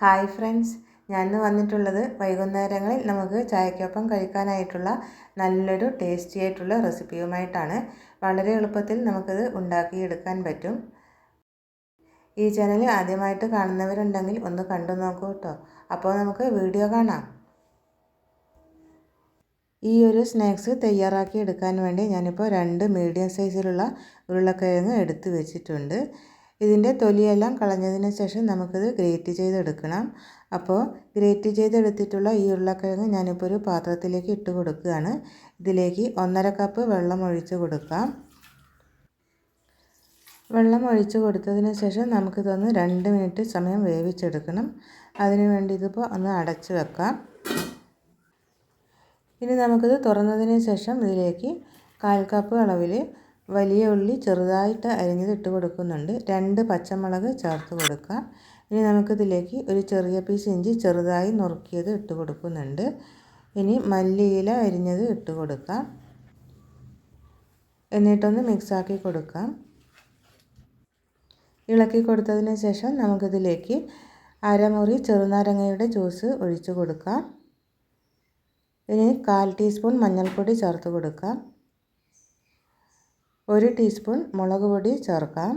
Hi friends. ഞാൻ വന്നിട്ടുള്ളത് വൈകുന്നേരങ്ങളിൽ നമുക്ക് ചായക്കൊപ്പം കഴിക്കാനായിട്ടുള്ള നല്ലൊരു ടേസ്റ്റി ആയിട്ടുള്ള റെസിപ്പിയുമായിട്ടാണ്. വളരെ എളുപ്പത്തിൽ നമുക്കത് ഉണ്ടാക്കിയെടുക്കാൻ പറ്റും. ഈ ചാനൽ ആദ്യമായിട്ട് കാണുന്നവരുണ്ടെങ്കിൽ ഒന്ന് കണ്ടു നോക്കൂ കേട്ടോ അപ്പോൾ നമുക്ക് വീഡിയോ കാണാം. ഈ ഒരു സ്നാക്സ് തയ്യാറാക്കി എടുക്കാൻ വേണ്ടി ഞാനിപ്പോൾ രണ്ട് മീഡിയം സൈസിലുള്ള ഉരുളക്കിഴങ്ങ് എടുത്ത് വെച്ചിട്ടുണ്ട്. ഇതിന്റെ തൊലിയെല്ലാം കളഞ്ഞതിന് ശേഷം നമുക്കിത് ഗ്രേറ്റ് ചെയ്തെടുക്കണം. അപ്പോൾ ഗ്രേറ്റ് ചെയ്തെടുത്തിട്ടുള്ള ഈ ഉരുളക്കിഴങ്ങ് ഞാനിപ്പോൾ ഒരു പാത്രത്തിലേക്ക് ഇട്ട് കൊടുക്കുകയാണ്. ഇതിലേക്ക് ഒന്നര കപ്പ് വെള്ളം ഒഴിച്ച് കൊടുക്കാം. വെള്ളം ഒഴിച്ച് കൊടുത്തതിന് ശേഷം നമുക്കിതൊന്ന് രണ്ട് മിനിറ്റ് സമയം വേവിച്ചെടുക്കണം. അതിന് വേണ്ടി ഇതിപ്പോൾ ഒന്ന് അടച്ച് വെക്കാം. ഇനി നമുക്കിത് തുറന്നതിന് ശേഷം ഇതിലേക്ക് കാൽ കപ്പ് അളവിൽ വലിയ ഉള്ളി ചെറുതായിട്ട് അരിഞ്ഞത് ഇട്ട് കൊടുക്കുന്നുണ്ട്. രണ്ട് പച്ചമുളക് ചേർത്ത് കൊടുക്കുക ഇനി നമുക്കിതിലേക്ക് ഒരു ചെറിയ പീസ് ഇഞ്ചി ചെറുതായി നുറുക്കിയത് ഇട്ട് കൊടുക്കുന്നുണ്ട്. ഇനി മല്ലിയില അരിഞ്ഞത് ഇട്ട് കൊടുക്കാം. എന്നിട്ടൊന്ന് മിക്സാക്കി കൊടുക്കാം. ഇളക്കി കൊടുത്തതിന് ശേഷം നമുക്കിതിലേക്ക് അരമുറി ചെറുനാരങ്ങയുടെ ജ്യൂസ് ഒഴിച്ചു കൊടുക്കാം. ഇനി കാൽ ടീസ്പൂൺ മഞ്ഞൾപ്പൊടി ചേർത്ത് കൊടുക്കാം. ഒരു ടീസ്പൂൺ മുളക് പൊടി ചേർക്കാം.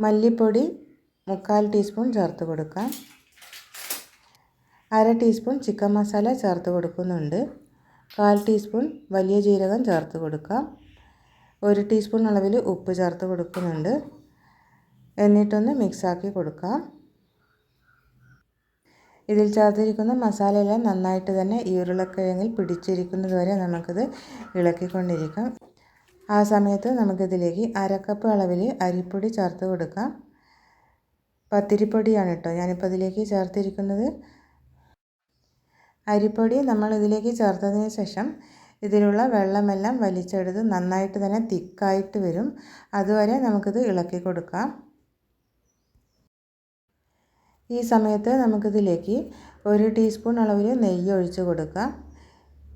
മല്ലിപ്പൊടി മുക്കാൽ ടീസ്പൂൺ ചേർത്ത് കൊടുക്കാം. അര ടീസ്പൂൺ ചിക്കൻ മസാല ചേർത്ത് കൊടുക്കുന്നുണ്ട്. കാൽ ടീസ്പൂൺ വലിയ ജീരകം ചേർത്ത് കൊടുക്കാം. ഒരു ടീസ്പൂൺ അളവിൽ ഉപ്പ് ചേർത്ത് കൊടുക്കുന്നുണ്ട്. എന്നിട്ടൊന്ന് മിക്സാക്കി കൊടുക്കാം. ഇതിൽ ചേർത്തിരിക്കുന്ന മസാലയെല്ലാം നന്നായിട്ട് തന്നെ ഈ ഉരുളക്കിഴങ്ങിൽ പിടിച്ചിരിക്കുന്നത് വരെ നമുക്കിത് ഇളക്കിക്കൊണ്ടിരിക്കാം. ആ സമയത്ത് നമുക്കിതിലേക്ക് അരക്കപ്പ് അളവിൽ അരിപ്പൊടി ചേർത്ത് കൊടുക്കാം. പത്തിരിപ്പൊടിയാണ് കേട്ടോ ഞാനിപ്പോൾ ഇതിലേക്ക് ചേർത്തിരിക്കുന്നത്. അരിപ്പൊടി നമ്മൾ ഇതിലേക്ക് ചേർത്തതിന് ശേഷം ഇതിലുള്ള വെള്ളമെല്ലാം വലിച്ചെടുത്ത് നന്നായിട്ട് തന്നെ തിക്കായിട്ട് വരും. അതുവരെ നമുക്കിത് ഇളക്കി കൊടുക്കാം. ഈ സമയത്ത് നമുക്കിതിലേക്ക് ഒരു ടീസ്പൂൺ അളവിൽ നെയ്യ് ഒഴിച്ച് കൊടുക്കാം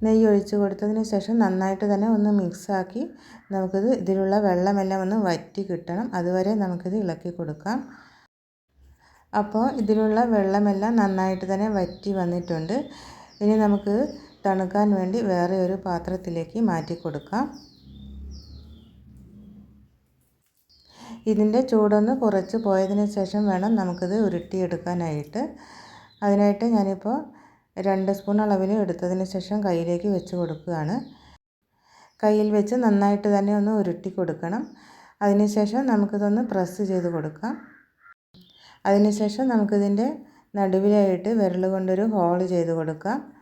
നെയ്യ് ഒഴിച്ച് കൊടുത്തതിന് ശേഷം നന്നായിട്ട് തന്നെ ഒന്ന് മിക്സാക്കി നമുക്കിത് ഇതിലുള്ള വെള്ളമെല്ലാം ഒന്ന് വറ്റി കിട്ടണം. അതുവരെ നമുക്കിത് ഇളക്കി കൊടുക്കാം. അപ്പോൾ ഇതിലുള്ള വെള്ളമെല്ലാം നന്നായിട്ട് തന്നെ വറ്റി വന്നിട്ടുണ്ട്. ഇനി നമുക്ക് തണുക്കാൻ വേണ്ടി വേറെ ഒരു പാത്രത്തിലേക്ക് മാറ്റി കൊടുക്കാം. ഇതിന്റെ ചൂടൊന്ന് കുറച്ച് പോയതിന് ശേഷം വേണം നമുക്കിത് ഉരുട്ടിയെടുക്കാനായിട്ട്. അതിനായിട്ട് ഞാനിപ്പോൾ രണ്ട് സ്പൂൺ അളവിൽ എടുത്തതിന് ശേഷം കയ്യിലേക്ക് വെച്ച് കൊടുക്കുകയാണ്. കയ്യിൽ വെച്ച് നന്നായിട്ട് തന്നെ ഒന്ന് ഉരുട്ടി കൊടുക്കണം. അതിനുശേഷം നമുക്കിതൊന്ന് പ്രസ് ചെയ്ത് കൊടുക്കാം. അതിനുശേഷം നമുക്കിതിന്റെ നടുവിലായിട്ട് വിരൽ കൊണ്ടൊരു ഹോൾ ചെയ്ത് കൊടുക്കാം.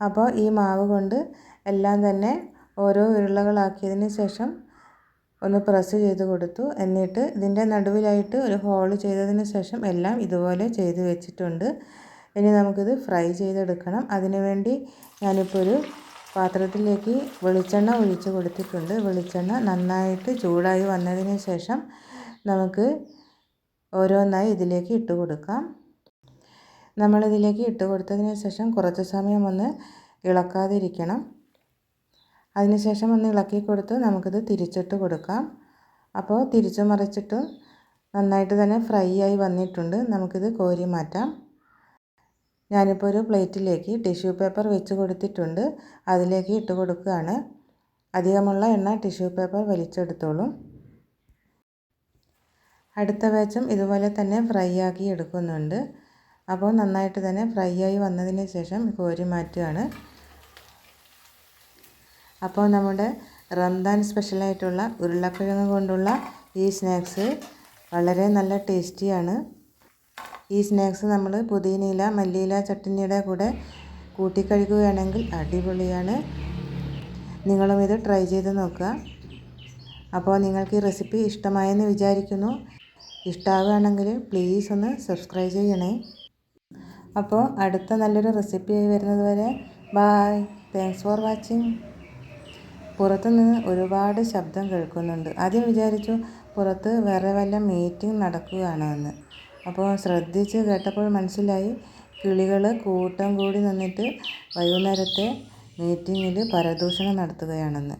അപ്പോൾ ഈ മാവ് കൊണ്ട് എല്ലാം തന്നെ ഓരോ ഉരുളകളാക്കിയതിന് ശേഷം ഒന്ന് പ്രസ് ചെയ്ത് കൊടുത്തു. എന്നിട്ട് ഇതിന്റെ നടുവിലായിട്ട് ഒരു ഹോൾ ചെയ്തതിന് ശേഷം എല്ലാം ഇതുപോലെ ചെയ്ത് വെച്ചിട്ടുണ്ട്. ഇനി നമുക്കിത് ഫ്രൈ ചെയ്തെടുക്കണം. അതിനുവേണ്ടി ഞാനിപ്പോൾ ഒരു പാത്രത്തിലേക്ക് വെളിച്ചെണ്ണ ഒഴിച്ച് കൊടുത്തിട്ടുണ്ട്. വെളിച്ചെണ്ണ നന്നായിട്ട് ചൂടായി വന്നതിന് ശേഷം നമുക്ക് ഓരോന്നായി ഇതിലേക്ക് ഇട്ട് കൊടുക്കാം. നമ്മളിതിലേക്ക് ഇട്ട് കൊടുത്തതിന് ശേഷം കുറച്ച് സമയം ഒന്ന് ഇളക്കാതിരിക്കണം. അതിനുശേഷം ഒന്ന് ഇളക്കി കൊടുത്ത് നമുക്കിത് തിരിച്ചിട്ട് കൊടുക്കാം. അപ്പോൾ തിരിച്ചു മറിച്ചിട്ട് നന്നായിട്ട് തന്നെ ഫ്രൈ ആയി വന്നിട്ടുണ്ട്. നമുക്കിത് കോരി മാറ്റാം. ഞാനിപ്പോൾ ഒരു പ്ലേറ്റിലേക്ക് ടിഷ്യൂ പേപ്പർ വെച്ച് കൊടുത്തിട്ടുണ്ട്. അതിലേക്ക് ഇട്ട് കൊടുക്കുകയാണ്. അധികമുള്ള എണ്ണ ടിഷ്യൂ പേപ്പർ വലിച്ചെടുത്തോളും. അടുത്ത വേച്ചം ഇതുപോലെ തന്നെ ഫ്രൈ ആക്കി എടുക്കുന്നുണ്ട്. അപ്പോൾ നന്നായിട്ട് തന്നെ ഫ്രൈ ആയി വന്നതിന് ശേഷം കോരി മാറ്റുകയാണ്. അപ്പോൾ നമ്മുടെ റംദാൻ സ്പെഷ്യലായിട്ടുള്ള ഉരുളക്കിഴങ്ങ് കൊണ്ടുള്ള ഈ സ്നാക്സ് വളരെ നല്ല ടേസ്റ്റിയാണ്. ഈ സ്നാക്സ് നമ്മൾ പുതിനയില മല്ലിയില ചട്ടിനിയുടെ കൂടെ കൂട്ടിക്കഴിക്കുകയാണെങ്കിൽ അടിപൊളിയാണ്. നിങ്ങളും ഇത് ട്രൈ ചെയ്ത് നോക്കുക. അപ്പോൾ നിങ്ങൾക്ക് ഈ റെസിപ്പി ഇഷ്ടമായെന്ന് വിചാരിക്കുന്നു. ഇഷ്ടമാവുകയാണെങ്കിൽ പ്ലീസ് ഒന്ന് സബ്സ്ക്രൈബ് ചെയ്യണേ. അപ്പോൾ അടുത്ത നല്ലൊരു റെസിപ്പിയായി വരുന്നത് വരെ ബായ്. താങ്ക്സ് ഫോർ വാച്ചിങ് പുറത്തുനിന്ന് ഒരുപാട് ശബ്ദം കേൾക്കുന്നുണ്ട്. ആദ്യം വിചാരിച്ചു പുറത്ത് വേറെ വല്ല മീറ്റിംഗ് നടക്കുകയാണ് എന്ന്. അപ്പോൾ ശ്രദ്ധിച്ച് കേട്ടപ്പോൾ മനസ്സിലായി കിളികൾ കൂട്ടം കൂടി നിന്നിട്ട് വൈകുന്നേരത്തെ മീറ്റിങ്ങിൽ പരദൂഷണം നടത്തുകയാണെന്ന്.